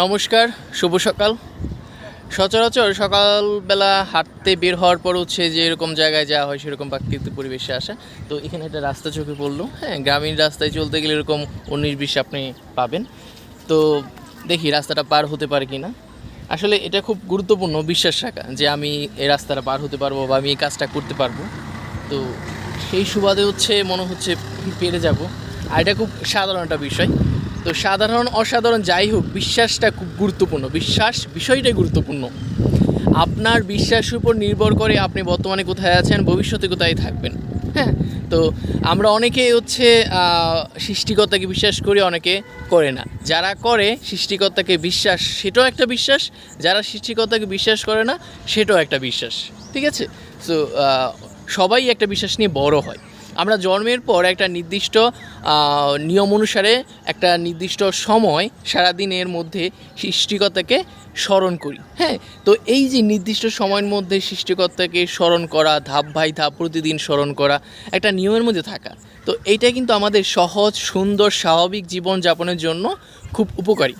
নমস্কার, শুভ সকাল। সচরাচর সকালবেলা হাঁটতে বের হওয়ার পর হচ্ছে যে এরকম জায়গায় যাওয়া হয় সেরকম প্রাকৃতিক পরিবেশে আসা। তো এখানে একটা রাস্তা চোখে পড়ল। হ্যাঁ গ্রামীণ রাস্তায় চলতে গেলে এরকম উনিশ বিশ আপনি পাবেন। তো দেখি রাস্তাটা পার হতে পারে কি না আসলে এটা খুব গুরুত্বপূর্ণ বিশ্বাস রাখা যে আমি এই রাস্তাটা পার হতে পারব বা আমি এই কাজটা করতে পারব। তো সেই সুবাদে হচ্ছে মনে হচ্ছে পেরে যাব। আর এটা খুব সাধারণ একটা বিষয়। তো সাধারণ, অসাধারণ যাই হোক, বিশ্বাসটা খুব গুরুত্বপূর্ণ। বিশ্বাস, বিষয়টাই গুরুত্বপূর্ণ। আপনার বিশ্বাসের উপর নির্ভর করে আপনি বর্তমানে কোথায় আছেন, ভবিষ্যতে কোথায় থাকবেন। হ্যাঁ তো আমরা অনেকে হচ্ছে সৃষ্টিকর্তাকে বিশ্বাস করি, অনেকে করে না। যারা করে, সৃষ্টিকর্তাকে বিশ্বাস, সেটাও একটা বিশ্বাস। যারা সৃষ্টিকর্তাকে বিশ্বাস করে না, সেটাও একটা বিশ্বাস। ঠিক আছে? তো সবাই একটা বিশ্বাস নিয়ে বড় হয়। আমরা জন্মের পর একটা নির্দিষ্ট নিয়ম অনুসারে একটা নির্দিষ্ট সময় সারাদিনের মধ্যে সৃষ্টিকর্তাকে স্মরণ করি। হ্যাঁ তো এই যে নির্দিষ্ট সময়ের মধ্যে সৃষ্টিকর্তাকে স্মরণ করা, ধাপ বাই ধাপ প্রতিদিন স্মরণ করা, একটা নিয়মের মধ্যে থাকা, তো এইটা কিন্তু আমাদের সহজ, সুন্দর, স্বাভাবিক জীবন যাপনের জন্য খুব উপকারী।